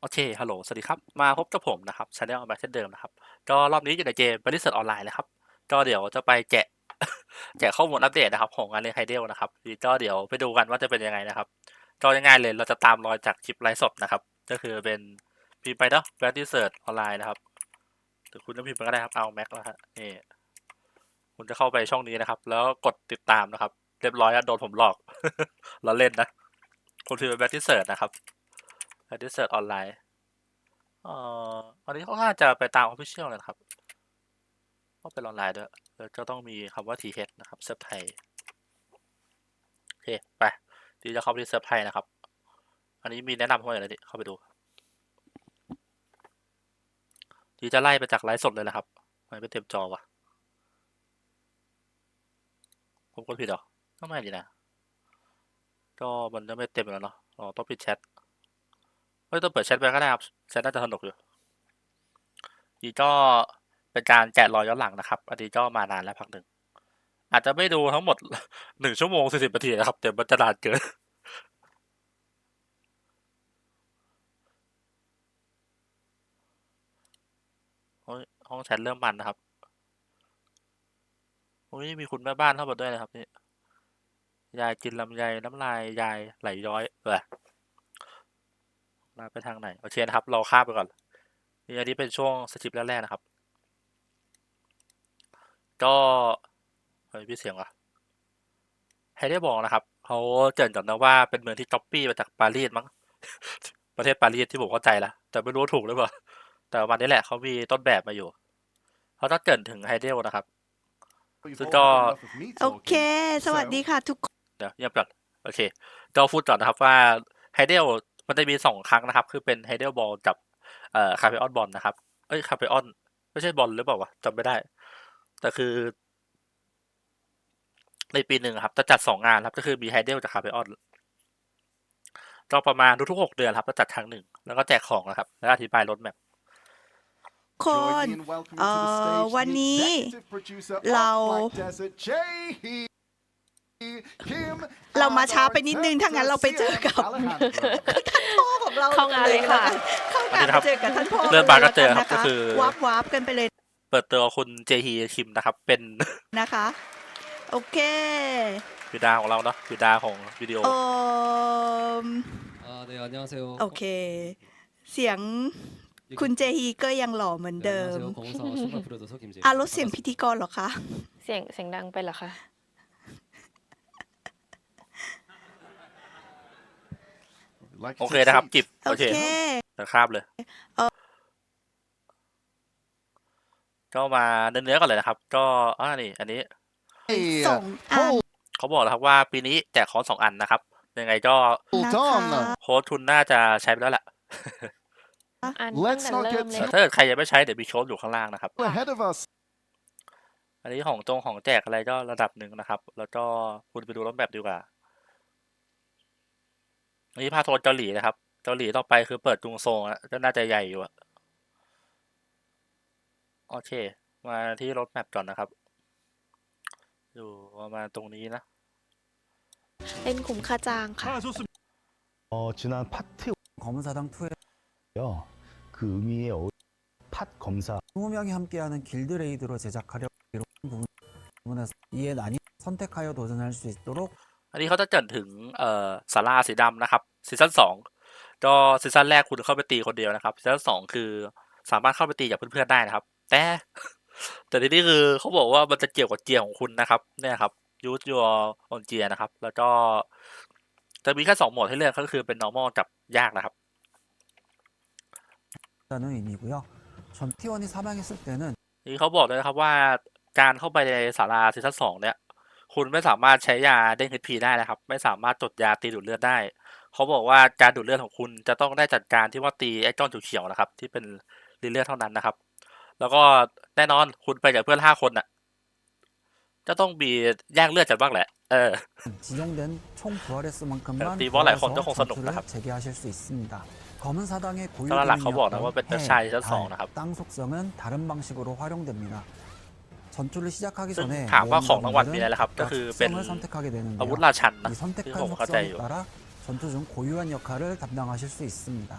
โอเค ฮัลโหล สวัสดีครับ มาพบกับผมนะครับชาแนลแบบเช่นเดิมนะครับ ก็รอบนี้อยู่ในเกมบริษัทออนไลน์นะครับ ก็เดี๋ยวจะไปแกะแจกข้อมูลอัปเดตนะครับ ของงานเรียนไฮเดลนะครับก็เดี๋ยวไปดูกันว่าจะเป็นยังไงนะครับ ก็ง่ายๆเลย เราจะตามรอยจากคลิปไลฟ์สดนะครับ ก็คือเป็นพิมพ์ไปเนาะแบริษัทออนไลน์นะครับหรือคุณจะพิมพ์ก็ได้ครับ เอาแม็กแล้วฮะ นี่ คุณจะเข้าไปช่องนี้นะครับ แล้วกดติดตามนะครับ เรียบร้อยอะโดนผมหลอก เราเล่นนะ คุณพิมพ์ไปแบทที่เสิร์ชนะครับ แบทที่เสิร์ชออนไลน์เอ่ออันนี้เขาน่าจะไปตามออฟฟิเชียลเลยครับต้องเป็นออนไลน์ด้วยแล้วก็ต้องมีคำว่า t h นะครับเซิร์ฟไทยโอเค ไปทีจะเข้าไปที่เซิร์ฟไทยนะครับ อันนี้มีแนะนำเข้ามาเลยดิเข้าไปดูทีจะไล่ไปจากไลฟ์สดเลยนะครับไม่ไปเต็มจอวะผมกดผิดหรอก็ไม่ดีนะก็มันจะไม่เต็มแล้วเนาะอ๋อต้องปิดแชท ไม่ต้องเปิดแชทไปก็ได้ครับแชทน่าจะสนุกอยู่ดีก็เป็นการแกะรอยย้อนหลังนะครับ อันนี้ก็มานานแล้วพักหนึ่ง อาจจะไม่ดูทั้งหมดหนึ่งชั่วโมงสี่สิบนาทีนะครับ เดี๋ยวมันจะนานเกินโอ้ยห้องแชทเริ่มมันนะครับโอ้ยมีคุณแม่บ้านเข้ามาด้วยนะครับนี่ยายกินลำไยน้ำลายยายไหลย้อยเออ มาไปทางไหน โอเคนะครับ เราข้ามไปก่อนนี่อันนี้เป็นช่วงสคริปต์แรกๆนะครับ ก็เฮ้ยพี่เสียงวะให้ได้บอกนะครับเขาเกรินก่อนนะว่าเป็นเมืองที่ก๊อปปี้มาจากปารีสมั้งประเทศปารีสที่ผมเข้าใจแล้วแต่ไม่รู้ว่าถูกหรือเปล่าแต่วันนี้แหละเขามีต้นแบบมาอยู่เขาต้องเกรินถึงไฮเดลนะครับซึ่งก็โอเค สวัสดีค่ะทุกคนเดี๋ยวเงียบก่อนโอเคก็พูดก่อนนะครับว่าไฮเดล มันจะมีสองครั้งนะครับ คือเป็นไฮเดลบอลกับเอ่อคาเฟออนบอลนะครับ เอ้ยคาเฟออนไม่ใช่บอลหรือเปล่าวะจำไม่ได้ แต่คือ ในปีหนึ่งอะครับ จะจัดสองงานครับ ก็คือมีไฮเดลกับคาเฟออนก็ประมาณทุกๆหกเดือนครับจะจัดครั้งหนึ่ง แล้วก็แจกของนะครับ แล้วก็อธิบายรถแมพคนเอ่อวันนี้เราเรามาช้าไปนิดนึงถ้างั้นเราไปเจอกับพ่อของ เราเข้างานเลยค่ะ เข้างานเจอกับท่านพ่อเดินบาก็เจอครับก็คือวับวับกันไปเลย เปิดตัวคุณเจฮีคิมนะครับ เป็นนะคะ โอเคบิดาของเราเนาะบิดาของวิดีโอโอเค เสียงคุณเจฮีก็ยังหล่อเหมือนเดิมอารมเสียงพิธีกรหรอคะ เสียงเสียงดังไปหรอคะ โอเคนะครับ จิบ โอโอเคเคแต่คาบเลยเอ่อก็มาเนื้อๆก่อนเลยนะครับ ก็อ่านี่ อันนี้ส่งอ่านเขาบอกแล้วครับว่าปีนี้แจกคอนสองอันนะครับ ยังไงก็นะคะโค้ดทุนน่าจะใช้ไปแล้วแหละอ่าน Let's ตั้ง not แต่เริ่ get มเลยแต่ถ้าเกิดใครยังไม่ใช้เดี๋ยวมีโค้ดอยู่ข้างล่างนะครับ ahead of us. อันนี้ของตรงของแจกอะไรก็ระดับหนึ่งนะครับ แล้วก็คุณไปดูรถแบบดีกว่า อันนี้พาโทนเกาหลีนะครับ เกาหลีต่อไปคือเปิดจุงโซงอะก็น่าจะใหญ่อยู่อะโอเค มาที่รถแมปก่อนนะครับ อยู่ประมาณตรงนี้นะ เล่นขุมค่าจ้างค่ะ 어, 지난 파트 검은사당 2에 요. 그 의미의 어, 팟 검사 20명이 함께하는 길드레이드로 제작하려고 부분 부분에서 이에 나뉘 선택하여 도전할 수 있도록 อันนี้เขาจะเกรินถึงเอ่อสาราสีดำนะครับซีซั่นสองก็ซีซั่นแรกคุณเข้าไปตีคนเดียวนะครับซีซั่นสองคือสามารถเข้าไปตีกับเพื่อนๆได้นะครับ แต่ แต่ทีนี้คือเขาบอกว่ามันจะเกี่ยวกับเกียร์ของคุณนะครับ เนี่ยครับยูสยูออนเกียร์นะครับ แล้วก็จะมีแค่สองโหมดให้เลือกก็คือเป็น normal กับยากนะครับ 라는 의미고요. 전 T1이 사망했을 때는 นี่เขาบอกเลยนะครับว่าการเข้าไปในศาลาซีซั่นสองเนี่ย คุณไม่สามารถใช้ยาเด้ง HP ได้นะครับ ไม่สามารถจดยาตีดูดเลือดได้ เขาบอกว่าการดูดเลือดของคุณจะต้องได้จัดการที่ว่าตีไอ้ก้อนเขียวๆนะครับ ที่เป็นรีเลือดเท่านั้นนะครับ แล้วก็แน่นอนคุณไปกับเพื่อนห้าคนน่ะ จะต้องมีแยกเลือดกันบ้างแหละ เออ 지정된 총 부활횟수만큼만 네, 이번 날 부활해서 건조 공선 전투를 높다. 재개하실 수 있습니다. 검은 사당의 고유 따라 낙하 보다 뭐 능력은 뺐다, 해, 샤이 저 달, 성, 낙하. 땅 속성은 다른 방식으로 활용됩니다. 전투를 시작하기 ซึ่ง 전에 ถามว่าของรางวัลมีอะไร 모험가분들은 ล่ะครับ ก็คือเป็น 특성을 선택하게 อาวุธ 되는데요. ราชันนะ 이 ที่ 선택한 ผมเข้าใจอ 속성에 ยู่ 따라 전투 중 고유한 역할을 담당하실 수 있습니다.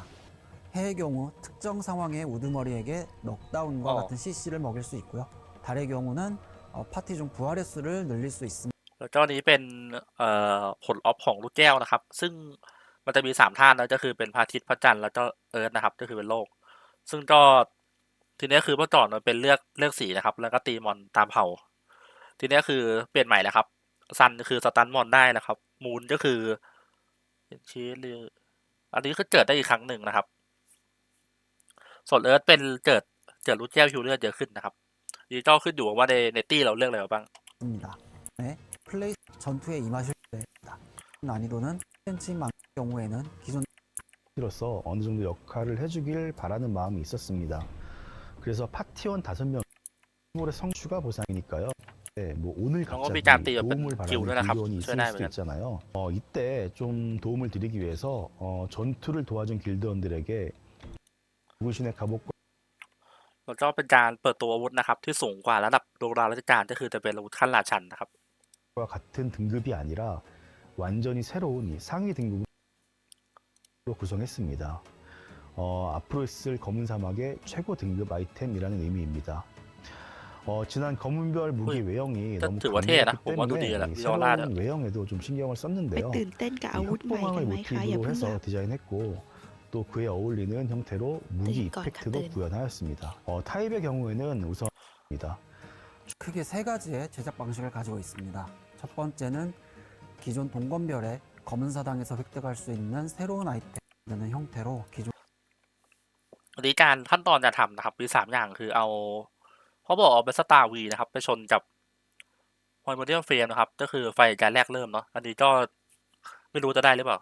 해의 경우 특정 상황의 우두머리에게 넉다운과 어. 같은 CC를 먹일 수 있고요. 달의 경우는 어, 파티 중 부활 횟수를 늘릴 수 있습니다. แล้วก็นี้เป็นเอ่อผลออฟของลูกแก้วนะครับ ซึ่งมันจะมีสามท่านนะก็คือเป็นพระอาทิตย์พระจันทร์แล้วก็เอิร์ธนะครับ ก็คือเป็นโลก ซึ่งก็ ทีเนี้ยคือเมื่อก่อนมันเป็นเลือกเลือกสีนะครับ แล้วก็ตีมอนตามเผ่า ทีเนี้ยคือเปลี่ยนใหม่แล้วครับซันคือสตันมอนได้นะครับ มูนก็คือชีสหรืออันนี้ก็เกิดได้อีกครั้งหนึ่งนะครับ ส่วนเอิร์ธเป็นเกิดเกิดลูกแก้วฮิวเลือดเยอะขึ้นนะครับดีก็ขึ้นอยู่ว่าในในตี้เราเลือกอะไรมาบ้าง 네, 플레이 전투에 임하실 때 난이도는 10cm만 경우에는 기존 로서 어느 정도 역할을 해주길 바라는 마음이 있었습니다. 그래서 파티원 다섯 명 의 성추가 보상이니까요. 네, 뭐 오늘 그런 거 갑자기 삐짝삐 옆에 도움을 기울여라 바라는 갑- 길드원이 있을 전화하면은. 수도 있잖아요. 어, 이때 좀 도움을 드리기 위해서 어, 전투를 도와준 길드원들에게 구신의 갑옷과 แล้วก็เป็นการเปิดตัวอาวุธนะครับ ที่สูงกว่าระดับดวงดาวราชการก็คือจะเป็นอาวุธขั้นราชันนะครับ 같은 등급이 아니라 완전히 새로운 이 상위 등급으로 구성했습니다. 어, 앞으로 있을 검은 사막의 최고 등급 아이템이라는 의미입니다. 어, 지난 검은별 무기 어이, 외형이 또 너무 들어와 태어나? 강력했기 엄마도 때문에 뒤에라, 이 위험하다. 새로운 외형에도 좀 신경을 ไป 썼는데요. ตื่นเต้นกับอา 이 วุธใหม่กัน 협동왕을 ไหมคะอย่า 모티브로 เพิ่ง 해서 แบบ 디자인했고 또 그에 어울리는 형태로 무기 네, 이거 이펙트도 같은. 구현하였습니다. 어, 타입의 경우에는 우선입니다. 크게 세 가지의 제작 방식을 가지고 있습니다. 첫 번째는 기존 동건별의 검은 사당에서 획득할 수 있는 새로운 아이템 만드는 형태로 기존 วันนี้การขั้นตอนจะทำนะครับมีสามอย่างคือเอาเขาบอกเอาเป็นสตาร์วีนะครับ ไปชนกับพอยโมเดลเฟรมนะครับ ก็คือไฟการแรกเริ่มเนาะอันนี้ก็ไม่รู้จะได้หรือเปล่า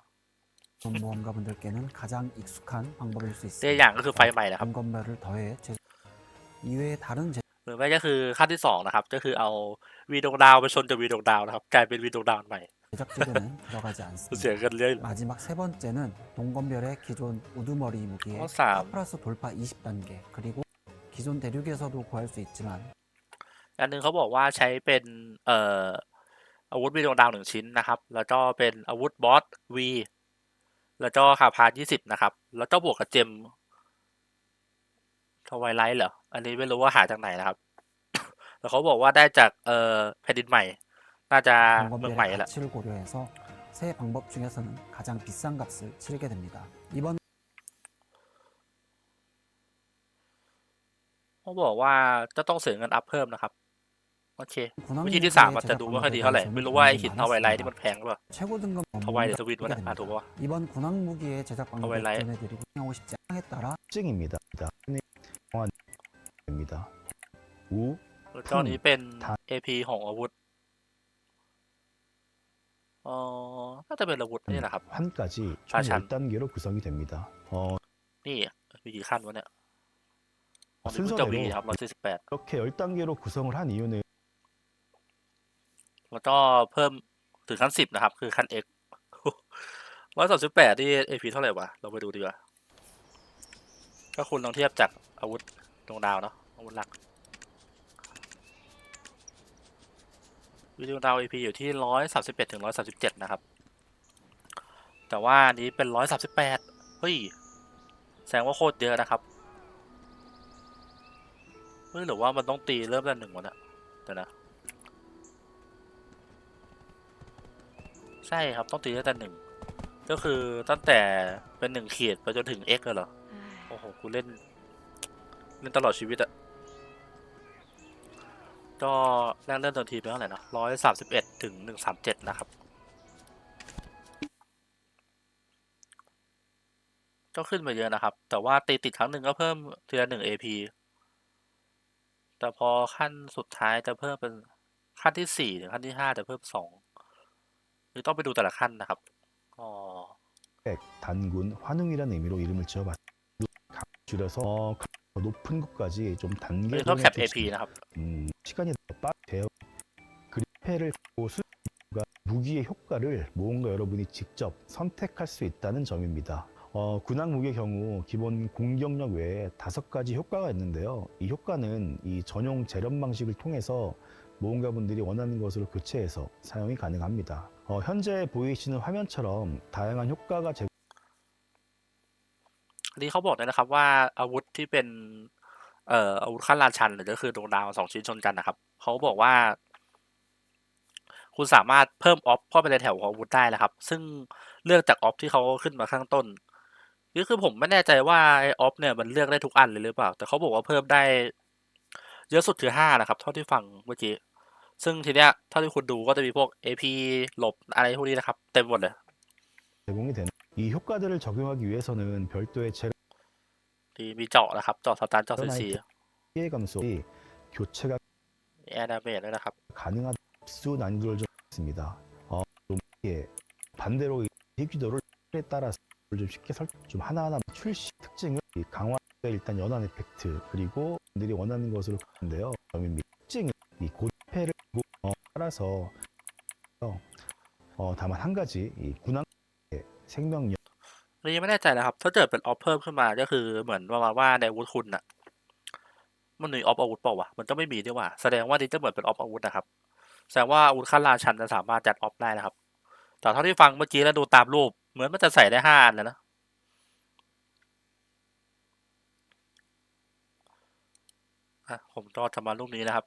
모험가분들께는 가장 익숙한 방법일 수 เต่อย่าง 있습니다. ก็คือไฟใหม่นะครับ 동건별을 더해 제... 이외에 다른 หรือไม่ก็คือขั้นที่สองนะครับ ก็คือเอาวีดวงดาวไปชนกับวีดวงดาวนะครับ กลายเป็นวีดวงดาวใหม่ 제작지대는 들어가지 เสีย 않습니다. กันเรื่อย 마지막 세 번째는 동건별의 기존 우두머리 무기에 ข้อสาม 플러스 돌파 20단계 그리고 기존 대륙에서도 구할 수 있지만 อันหนึงเขาบอกว่าใช้เป็นเอ่ออาวุธวีดวงดาวหนึ่งชิ้นนะครับ แล้วก็เป็นอาวุธบอสวีแล้วก็คาพายี่สิบนะครับ แล้วก็บวกกับเจมทวายไลท์เหรอ อันนี้ไม่รู้ว่าหาจากไหนนะครับ แต่เขาบอกว่าได้จากเอ่อแผ่นดินใหม่ น่าจะเมืองใหม่ 동건별의 แหละ 가치를 고려해서 세 방법 중에서는 가장 비싼 값을 치르게 됩니다. 이번 เขาบอกว่าจะต้องเสียเงินอัพเพิ่มนะครับ โอเค 군함 วิธีที่สามอาจจะดูไม่ค่อยดีเท่าไหร่ ไม่รู้ว่าไอหินทวายไลท์ที่มันแพงหรือเปล่า 최고 등급 ทวายหรือ 업무가 สวิตวะเนี่ยอ่าถูกปะวะ 이번 군함 무기의 제작 방법을 하와이라인. 전해드리고 하고 싶지 않에 따라 특징입니다. 입니다. 우 แล้วก็นี้เป็น ทัน AP ของอาวุธ เออน่าจะเป็นอาวุธนี่แหละครับ 환까지 총 아, 참. 10단계로 구성이 됩니다. 어, นี่มีกี่ขั้นวะเนี่ยอ๋อนี่ 순서대로 เพิ่งจะวีครับร้อยสี่สิบแปด 이렇게 10단계로 구성을 한 이유는 แล้วก็เพิ่มถึงขั้นสิบนะครับ คือขั้น X ร้อยสามสิบแปดนี่ AP เท่าไหร่วะ เราไปดูดีกว่า ก็คุณลองเทียบจากอาวุธดวงดาวเนาะอาวุธหลัก วิดีโอดาว AP อยู่ที่ร้อยสามสิบเอ็ดถึงร้อยสามสิบเจ็ดนะครับ แต่ว่าอันนี้เป็นร้อยสามสิบแปดเฮ้ย แสดงว่าโคตรเยอะนะครับเฮ้ยหรือว่ามันต้องตีเริ่มแต่หนึ่งวะเนี่ยเดี๋ยวนะ ใช่ครับต้องตีตั้งแต่หนึ่ง ก็คือตั้งแต่เป็นหนึ่งขีดไปจนถึง X เลยเหรอ โอ้โหกูเล่น เล่นตลอดชีวิตอะ ก็แรกเริ่มเดิมทีเป็นเท่าไหร่นะร้อยสามสิบเอ็ดถึงหนึ่งสามเจ็ดนะครับ ก็ขึ้นมาเยอะนะครับ แต่ว่าตีติดครั้งหนึ่งก็เพิ่มทีละหนึ่ง AP แต่พอขั้นสุดท้ายจะเพิ่มเป็นขั้นที่สี่ถึงขั้นที่ห้าจะเพิ่มสองคือต้องไปดูแต่ละขั้นนะครับ อ๋อ 단군, 환웅이라는 의미로 이름을 지어봤습니다. 줄여서 어, 더 높은 곳까지 좀 อัน 단계 นี้เขาแคป AP นะครับ 음, 시간이 더 빠르대요. 그리패를 갖고 수가 무기의 효과를 모험가 여러분이 직접 선택할 수 있다는 점입니다. 어, 군항 무기의 경우 기본 공격력 외에 다섯 가지 효과가 있는데요. 이 효과는 이 전용 재련 방식을 통해서 모험가분들이 원하는 것으로 교체해서 사용이 가능합니다. 어, 현재 보이시는 화면처럼 다양한 효과가 제 อันนี้เขาบอกเลยนะครับว่าอาวุธที่เป็น เอ่ออาวุธขั้นราชันหรือก็คือดวงดาวสองชิ้นชนกันนะครับ เขาบอกว่า คุณสามารถเพิ่มออฟเข้าไปในแถวของอาวุธได้นะครับ ซึ่งเลือกจากออฟที่เขาขึ้นมาข้างต้นนี่คือผมไม่แน่ใจว่าไอออฟเนี่ยมันเลือกได้ทุกอันเลยหรือเปล่า แต่เขาบอกว่าเพิ่มได้ เยอะสุดคือห้านะครับเท่าที่ฟังเมื่อกี้ซึ่งทีเนี้ยเท่าที่คุณดูก็จะมีพวก AP หลบอะไรพวกนี้นะครับ เต็มหมดเลย 이 되는 이 효과들을 적용하기 위해서는 별도의 체력 ที่มีเจาะนะครับ เจาะสตาร์ทเจาะซีซี 피해 감소이 교체가 แอร์ดาเมจด้วยนะครับ 가능한 수 난이도를 좀 했습니다. 어, 좀 이게 반대로 이 희귀도를 에 따라서 좀 쉽게 설, 좀 하나하나 출시 특징은 이 강화 일단 연한 에펙트 그리고 분들이 원하는 것으로 보는데요. 점입니다. 특징은 이 고패를 어, 따라서 어, 다만 한 가지 이 군항 생명력 อันนี้ไม่แน่ใจนะครับ ถ้าเกิดเป็นออฟเพิ่มขึ้นมาก็คือเหมือนประมาณว่าในอาวุธคุณน่ะ มันมีออฟอาวุธเปล่าวะ มันก็ไม่มีด้วยว่า แสดงว่านี่จะเหมือนเป็นออฟอาวุธนะครับ แสดงว่าอาวุธขั้นราชันจะสามารถจัดออฟได้นะครับ แต่เท่าที่ฟังเมื่อกี้แล้วดูตามรูป เหมือนมันจะใส่ได้ห้าอันแล้วนะ อ่ะผมก็จะมารูปนี้นะครับ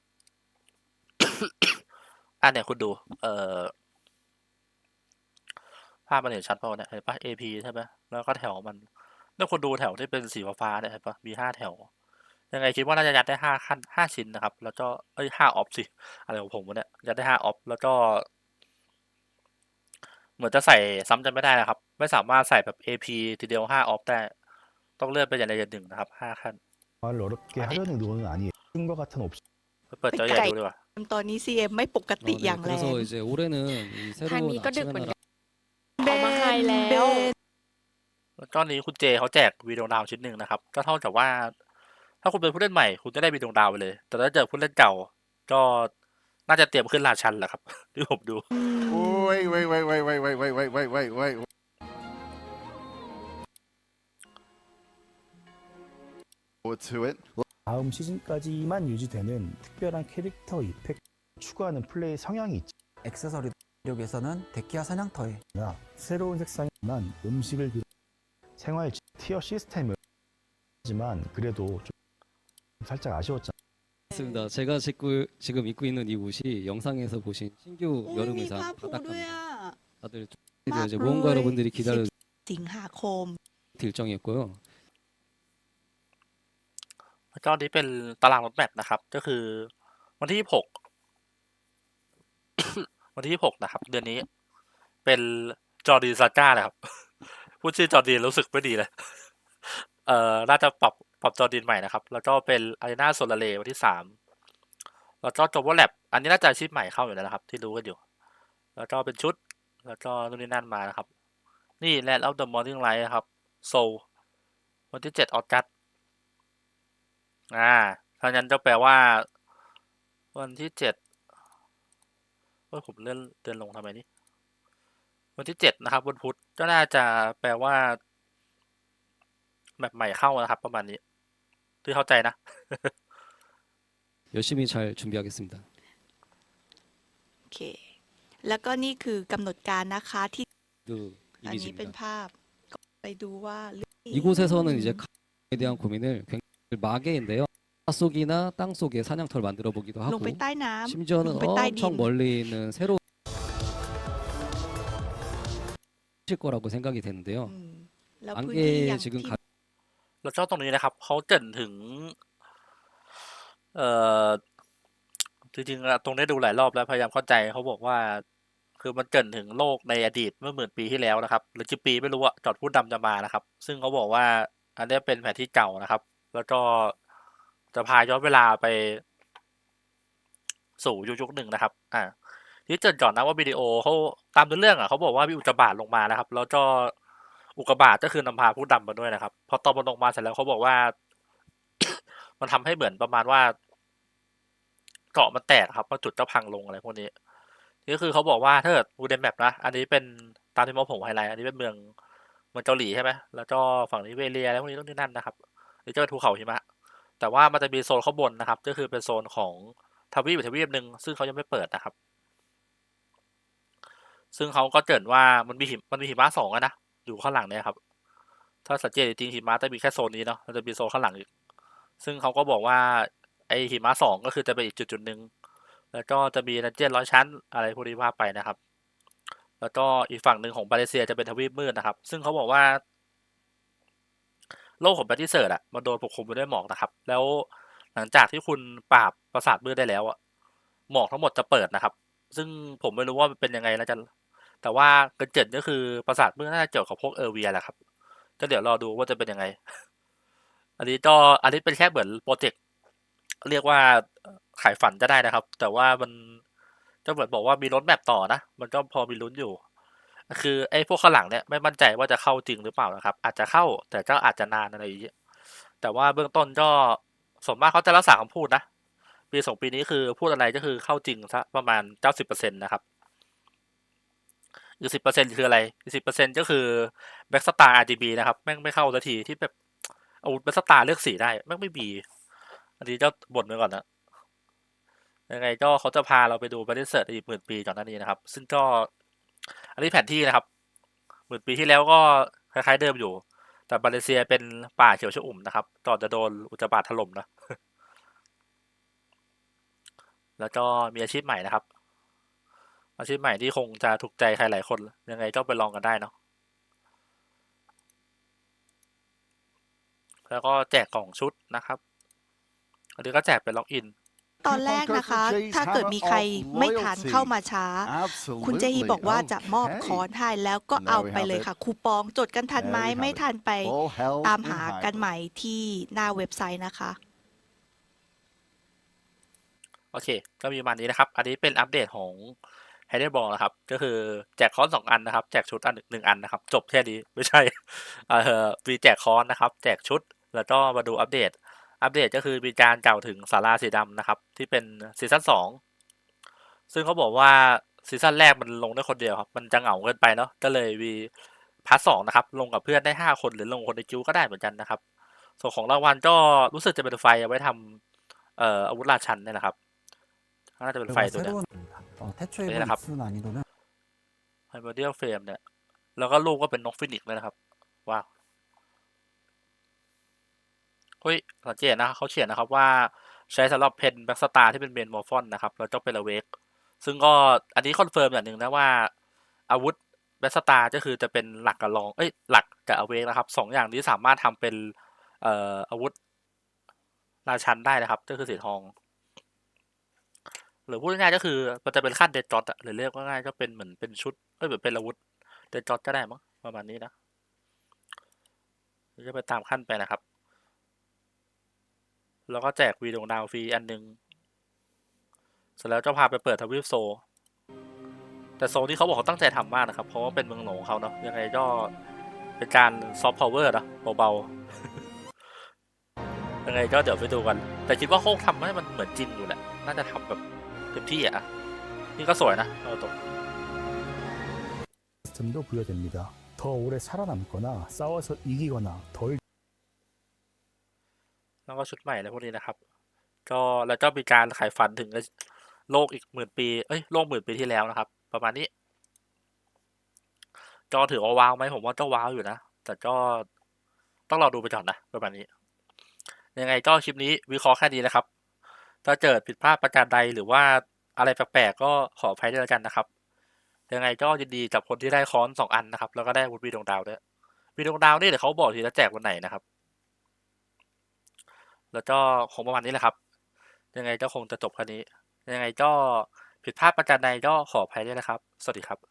อ่ะเนี่ยคุณดู เอ่อ ภาพมันเห็นชัดเปล่าเนี่ยเห็นปะ AP ใช่ไหมแล้วก็แถวมันแล้วคนดูแถวที่เป็นสีฟ้าๆเนี่ยเห็นปะมีห้าแถว ยังไงคิดว่าน่าจะยัดได้ห้าขั้นห้าชิ้นนะครับ แล้วก็เอ้ยห้าออฟสิอะไรของผมวะเนี่ยยัดได้ห้าออฟแล้วก็ เหมือนจะใส่ซ้ำกันไม่ได้นะครับ ไม่สามารถใส่แบบ AP ทีเดียวห้าออฟได้ ต้องเลื่อนไปอย่างใดอย่างหนึ่งนะครับห้าขั้น 말을 어렵게 하려는 의도는 아니에요. 뜬것 같은 옵션 ไปเปิดจอใหญ่ดูดีกว่า ตอนนี้ CM ไม่ปก 어, ติอย่าง 네, แรง 그래서 이제 올해는 이 새로운 타이밍이 꺼질 아치가 뻔했네. 나라 ออกมาไฮ แล้ว แล้วก็นี้คุณเจเขาแจกวีดวงดาวชิ้นหนึ่งนะครับ ก็เท่ากับว่า ถ้าคุณเป็นผู้เล่นใหม่ คุณจะได้วีดวงดาวไปเลย แต่ถ้าเจอผู้เล่นเก่า ก็น่าจะเตรียมขึ้นราชันแหละครับ ที่ผมดู Wait, wait, wait, wait, wait, wait, wait, wait, wait, wait, wait. Forward to it. 다음 시즌까지만 유지되는 특별한 캐릭터 이펙트 추구하는 플레이 성향이 액세서리 력에서는 데키아 사냥터에 있으나 새로운 색상이만 음식을 비롯 생활 티어 시스템을 하지만 그래도 좀 살짝 아쉬웠잖아요. 있습니다. 제가 지금 지금 입고 있는 이 옷이 영상에서 보신 신규 อุ้ย 여름 มี 의상 ผ้าผูกด้วย 바닥갑니다. อ่ะ 다들 좀 막 이제 무언가 로이 여러분들이 기다려 สิงหาคม 일정이었고요. แล้วก็นี้เป็นตารางรถแมพนะครับ ก็คือวันที่หก วันที่หกนะครับ เดือนนี้ เป็นจอร์ดีซาก้านะครับ พูดชื่อจอร์ดีรู้สึกไม่ดีเลย เอ่อน่าจะปรับปรับจอร์ดีนใหม่นะครับ แล้วก็เป็นอารีนาโซลาเรวันที่สามแล้วก็จบว่าแลบอันนี้น่าจะชีพใหม่เข้าอยู่แล้วนะครับ ที่รู้กันอยู่ แล้วก็เป็นชุด แล้วก็นู่นนี่นั่นมานะครับ นี่แลนด์ออฟเดอะมอร์นิ่งไลท์ครับโซวันที่เจ็ดออกัสอ่าถ้างั้นจะแปลว่า วันที่เจ็ด เฮ้ยผมเลื่อนเดินลงทำไมนี่ วันที่เจ็ดนะครับวันพุธก็น่าจะแปลว่า แบบใหม่เข้านะครับ ประมาณนี้ ที่เข้าใจนะ 열심히 잘 준비하겠습니다. โอเค แล้วก็นี่คือกำหนดการนะคะที่ 그 อันนี้เป็น 이미지입니다. ภาพก็ไปดูว่าเรื่อง 이곳에서는 이제 가에 대한 고민을 굉장히 마개인데요. 바다 속이나 땅 속에 사냥터를 만들어 보기도 ลง 하고 ไปใต้น้ำ 심지어는 ลงไปใต้ดิน 엄청 멀리 있는 새로운 실 거라고 생각이 되는데요. อืมแล้วพื้นที่อ 안개 ย่าง 지금 ที่ 가, แล้วก็ตรงนี้นะครับเขาเกรินถึง เอ่อจริงๆอะตรงนี้ดูหลายรอบแล้วพยายามเข้าใจเขาบอกว่า คือมันเกรินถึงโลกในอดีตเมื่อหมื่นปีที่แล้วนะครับ หรือกี่ปีไม่รู้อะจอดพูดดำจะมานะครับ ซึ่งเขาบอกว่า อันนี้เป็นแผนที่เก่านะครับ แล้วก็ จะพาย้อนเวลาไปสู่ยุคยุคหนึ่งนะครับ อ่าที่เกรินก่อนนะว่าวิดีโอเขาตามเรื่องอะเขาบอกว่ามีอุจจาบาตลงมานะครับ แล้วก็อุกกาบาตก็คือนำพาผู้ดำมาด้วยนะครับ พอตอนมันลงมาเสร็จแล้วเขาบอกว่า มันทำให้เหมือนประมาณว่าเกาะมันแตกครับมาจุดก็พังลงอะไรพวกนี้นี่ก็คือเขาบอกว่าถ้าเกิดดูในแมปนะ อันนี้เป็นตามที่มอผมไฮไลท์อันนี้เป็นเมืองเมืองเกาหลีใช่ไหมแล้วก็ฝั่งนี้เวเลียแล้วพวกนี้ต้องที่นั่นนะครับนี่จะเป็นภูเขาหิมะ แต่ว่ามันจะมีโซนข้างบนนะครับ ก็คือเป็นโซนของทวีปอีกทวีปหนึ่งซึ่งเขายังไม่เปิดนะครับ ซึ่งเขาก็เกริดว่ามันมีหิมมันมีหิมะสองอะนะอยู่ข้างหลังเนี่ยครับ ถ้าสังเกตจริงหิมะจะมีแค่โซนนี้เนาะมันจะมีโซนข้างหลังอีกซึ่งเขาก็บอกว่าไอหิมะสองก็คือจะเป็นอีกจุดจุดหนึ่งแล้วก็จะมีดันเจียนร้อยชั้นอะไรพวกนี้ว่าไปนะครับ แล้วก็อีกฝั่งหนึ่งของมาเลเซียจะเป็นทวีปมืดนะครับ ซึ่งเขาบอกว่า โลกของแบตติเซิร์ดอะมันโดนปกคลุมไปด้วยหมอกนะครับ แล้วหลังจากที่คุณปราบปราสาทมืดได้แล้วอะหมอกทั้งหมดจะเปิดนะครับ ซึ่งผมไม่รู้ว่ามันเป็นยังไงแล้วจะแต่ว่าเกินเจ็ดก็คือปราสาทมืดน่าจะเกี่ยวกับพวกเออร์เวียแหละครับ ก็เดี๋ยวรอดูว่าจะเป็นยังไง อันนี้ก็อันนี้เป็นแค่เหมือนโปรเจกต์เรียกว่าขายฝันจะได้นะครับ แต่ว่ามันจะเหมือนบอกว่ามีรถแมปต่อนะ มันก็พอมีลุ้นอยู่ คือไอ้พวกข้างหลังเนี่ยไม่มั่นใจว่าจะเข้าจริงหรือเปล่านะครับ อาจจะเข้าแต่ก็อาจจะนานอะไรอย่างเงี้ยแต่ว่าเบื้องต้นก็ส่วนมากเขาจะรักษาคำพูดนะปีสองปีนี้คือพูดอะไรก็คือเข้าจริงซะประมาณเก้าสิบเปอร์เซ็นตนะครับอีกสิบเปอร์เซ็นคืออะไรอีกสิบเปอร์เซ็นก็คือแบ็กสตาร์ RGB นะครับแม่งไม่เข้าสักทีที่แบบอาวุธแบ็กสตาร์เลือกสีได้แม่งไม่มีอันนี้ก็บ่นไปก่อนนะยังไงก็เขาจะพาเราไปดูบริษัทอีกหมื่นปีก่อนหน้านี้นะครับ ซึ่งก็ อันนี้แผนที่นะครับหมื่นปีที่แล้วก็คล้ายๆเดิมอยู่ แต่มาเลเซียเป็นป่าเขียวชอุ่มนะครับก่อนจะโดนอุจจาระถล่มนะ แล้วก็มีอาชีพใหม่นะครับ อาชีพใหม่ที่คงจะถูกใจใครหลายคน ยังไงก็ไปลองกันได้เนาะแล้วก็แจกกล่องชุดนะครับ อันนี้ก็แจกเป็นล็อกอิน ตอนแรกนะคะ ถ้าเกิดมีใครไม่ทันเข้ามาช้า คุณเจฮีบอกว่าจะมอบคอนให้แล้วก็เอาไปเลยค่ะ คูปองจดกันทันไหมไม่ทันไป ตามหากันใหม่ที่หน้าเว็บไซต์นะคะ โอเค ก็มีประมาณนี้นะครับ อันนี้เป็นอัปเดตของไฮเดอร์บอลนะครับ ก็คือแจกคอนสองอันนะครับ แจกชุดอันหนึ่งอันนะครับ จบแค่นี้ไม่ใช่เอ่อมีแจกคอนนะครับ แจกชุดแล้วก็มาดูอัปเดต อัปเดตก็คือมีการกล่าวถึงสาราสีดำนะครับ ที่เป็นซีซั่นสองซึ่งเขาบอกว่าซีซั่นแรกมันลงได้คนเดียวครับ มันจะเหงาเกินไปเนาะก็เลยมีพาร์ทสองนะครับ ลงกับเพื่อนได้ห้าคนหรือลงคนในคิวก็ได้เหมือนกันนะครับ ส่วนของรางวัลก็รู้สึกจะเป็นไฟเอาไว้ทำเอ่ออาวุธราชันเนี่ยนะครับน่าจะเป็นไฟตัวเนี้ยนี่นะครับไฮเบอร์เดียลเฟรมเนี่ยแล้วก็ลูกก็เป็นนกฟินิกเลยนะครับว้าว เฮ้ยสังเกตนะเขาเขียนนะครับว่าใช้สำหรับเพนแบ็กสตาร์ที่เป็นเมนมอร์ฟอนนะครับแล้วก็เป็นอเวกซึ่งก็อันนี้คอนเฟิร์มอย่างหนึ่งนะว่า อาวุธแบ็กสตาร์ก็คือจะเป็นหลักกับรองเอ้ยหลักกับอเวกนะครับสองอย่างนี้สามารถทำเป็นเอ่ออาวุธราชันได้นะครับก็คือสีทอง หรือพูดง่ายๆก็คือมันจะเป็นขั้นเดดจอตหรือเรียกว่าง่ายก็เป็นเหมือนเป็นชุดเอ้ยเหมือนเป็นอาวุธเดดจอตก็ได้มั้งประมาณนี้นะจะไปตามขั้นไปนะครับ แล้วก็แจกวีดวงดาวฟรีอันหนึ่งเสร็จแล้วจะพาไปเปิดทวิปโซ แต่โซนที่เขาบอกเขาตั้งใจทำมากนะครับ เพราะว่าเป็นเมืองหลวงของเขาเนาะยังไงก็เป็นการซอฟต์พาวเวอร์นะเบาๆ ยังไงก็เดี๋ยวไปดูกัน แต่คิดว่าโคงทำให้มันเหมือนจริงอยู่แหละ น่าจะทำแบบเต็มที่อ่ะ นี่ก็สวยนะเอาตรง 시스템도 부여됩니다. 더 오래 살아남거나 싸워서 이기거나 덜 แล้วก็ชุดใหม่อะไรพวกนี้นะครับ ก็แล้วก็มีการขายฝันถึงโลกอีกหมื่นปี เอ้ยโลกหมื่นปีที่แล้วนะครับ ประมาณนี้ก็ถือว่าว้าวไหมผมว่าก็ว้าวอยู่นะ แต่ก็ต้องรอดูไปก่อนนะประมาณนี้ ยังไงก็คลิปนี้วิเคราะห์แค่นี้นะครับ ถ้าเกิดผิดพลาดประการใดหรือว่าอะไรแปลกๆก็ขออภัยด้วยแล้วกันนะครับ ยังไงก็ยินดีกับคนที่ได้ค้อนสองอันนะครับ แล้วก็ได้วุฒิวีดวงดาวด้วยวีดวงดาวนี่เดี๋ยวเขาบอกทีจะแจกวันไหนนะครับ แล้วก็คงประมาณนี้แหละครับ ยังไงก็คงจะจบแค่นี้ ยังไงก็ผิดพลาดประการใดก็ขออภัยด้วยนะครับ สวัสดีครับ